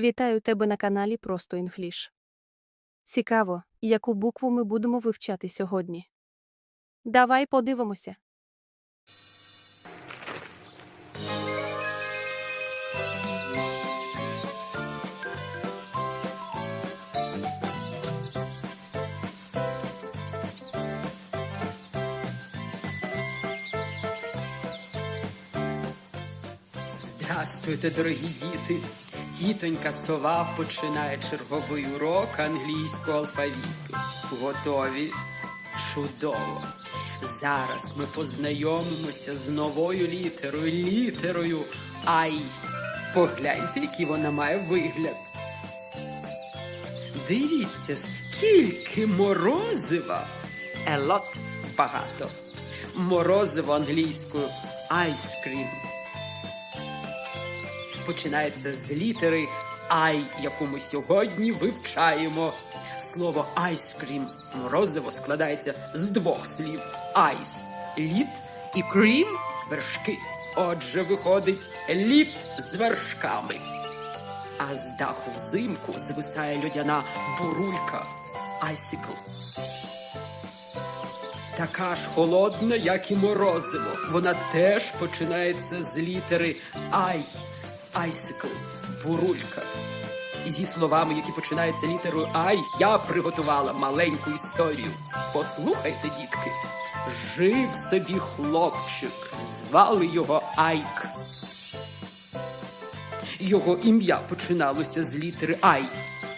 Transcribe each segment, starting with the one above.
Вітаю тебе на каналі Просто Інфліш. Цікаво, яку букву ми будемо вивчати сьогодні. Давай подивимося. Здравствуйте, дорогі діти! Тітонька сова починає черговий урок англійського алфавіту. Готові? Чудово! Зараз ми познайомимося з новою літерою, літерою Ай. Погляньте, який вона має вигляд. Дивіться, скільки морозива. Lot – багато. Морозиво англійською cream починається з літери I, яку ми сьогодні вивчаємо. Слово айскрім морозиво складається з двох слів: айс лід і крім вершки. Отже, виходить лід з вершками. А з даху взимку звисає льодяна бурулька айсикл. Така ж холодна, як і морозиво. Вона теж починається з літери Ай. Айсикл, бурулька. Зі словами, які починаються літерою Ай, я приготувала маленьку історію. Послухайте, дітки. Жив собі хлопчик, звали його Айк. Його ім'я починалося з літери Ай.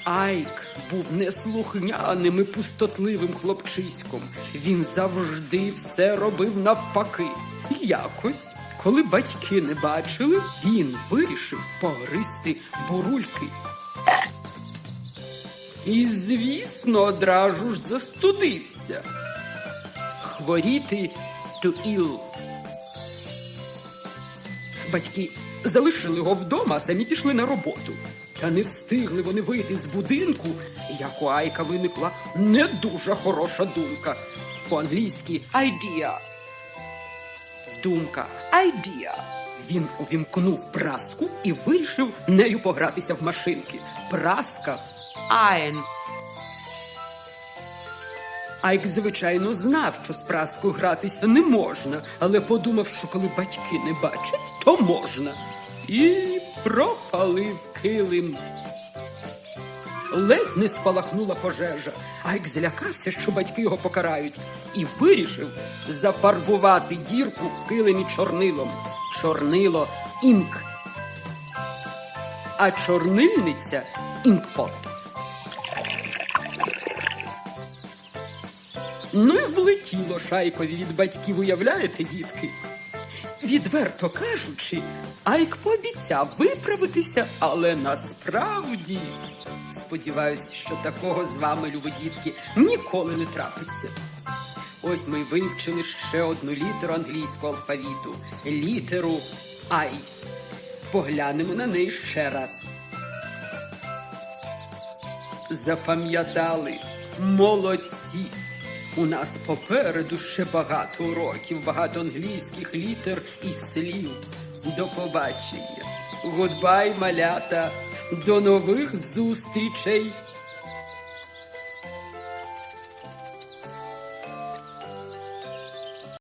Айк був неслухняним і пустотливим хлопчиськом. Він завжди все робив навпаки. Якось, коли батьки не бачили, він вирішив погризти бурульки. І, звісно, одразу ж застудився. Хворіти to ill. Батьки залишили його вдома, а самі пішли на роботу. Та не встигли вони вийти з будинку, як у Айка виникла не дуже хороша думка. По-англійськи idea. Думка idea. Він увімкнув праску і вирішив нею погратися в машинки. Праска iron. Айк, звичайно, знав, що з праскою гратися не можна, але подумав, що коли батьки не бачать, то можна. І пропалив килим. Ледь не спалахнула пожежа. Айк злякався, що батьки його покарають, і вирішив зафарбувати дірку в килимі чорнилом. Чорнило інк. А чорнильниця інкпот. Ну і влетіло шайкові від батьків, уявляєте, дітки? Відверто кажучи, Айк пообіцяв виправитися, але насправді сподіваюся, що такого з вами, любі дітки, ніколи не трапиться. Ось ми вивчили ще одну літеру англійського алфавіту літеру Ай. Поглянемо на неї ще раз. Запам'ятали, молодці. У нас попереду ще багато уроків, багато англійських літер і слів. До побачення. Гудбай, малята. До нових зустрічей.